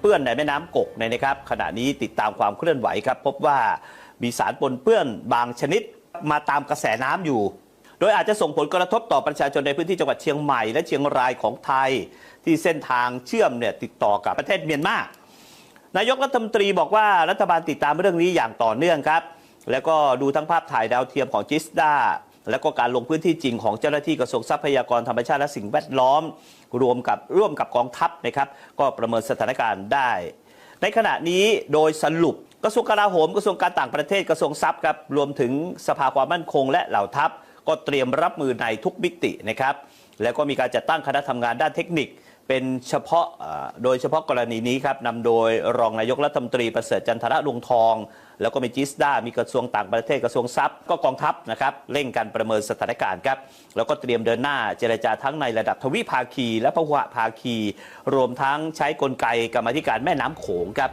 เปื้อนในแม่น้ำกกเนี่ยนะครับ ขณะนี้ติดตามความเคลื่อนไหวครับ พบว่ามีสารปนเปื้อนบางชนิดมาตามกระแสน้ำอยู่ โดยอาจจะส่งผลกระทบต่อประชาชนในพื้นที่จังหวัดเชียงใหม่และเชียงรายของไทย ที่เส้นทางเชื่อมเนี่ยติดต่อกับประเทศเมียนมานายกรัฐมนตรีบอกว่ารัฐบาลติดตามเรื่องนี้อย่างต่อเนื่องครับ แล้วก็ดูทั้งภาพถ่ายดาวเทียมของจิสดา และก็การลงพื้นที่จริงของเจ้าหน้าที่กระทรวงทรัพยากรธรรมชาติและสิ่งแวดล้อม รวมกับร่วมกับกองทัพนะครับก็ประเมินสถานการณ์ได้ ในขณะนี้โดยสรุปกระทรวงกลาโหมกระทรวงการต่างประเทศกระทรวงทรัพย์ครับรวมถึงสภาความมั่นคง และเหล่าทัพก็เตรียมรับมือในทุกมิตินะครับแล้วก็มีการจัดตั้งคณะทำงานด้านเทคนิค เป็นเฉพาะโดยเฉพาะกรณีนี้ครับนำโดยรองนายกรัฐมนตรีประเสริฐจันทระลวงทอง แล้วก็มีจิสดามีกระทรวงต่างประเทศกระทรวงทรัพย์ก็กองทัพนะครับเร่งการประเมินสถานการณ์ครับแล้วก็เตรียมเดินหน้าเจรจาทั้งในระดับทวิภาคี และพหุภาคี รวมทั้งใช้กลไกกรรมธิการแม่น้ำโขงครับ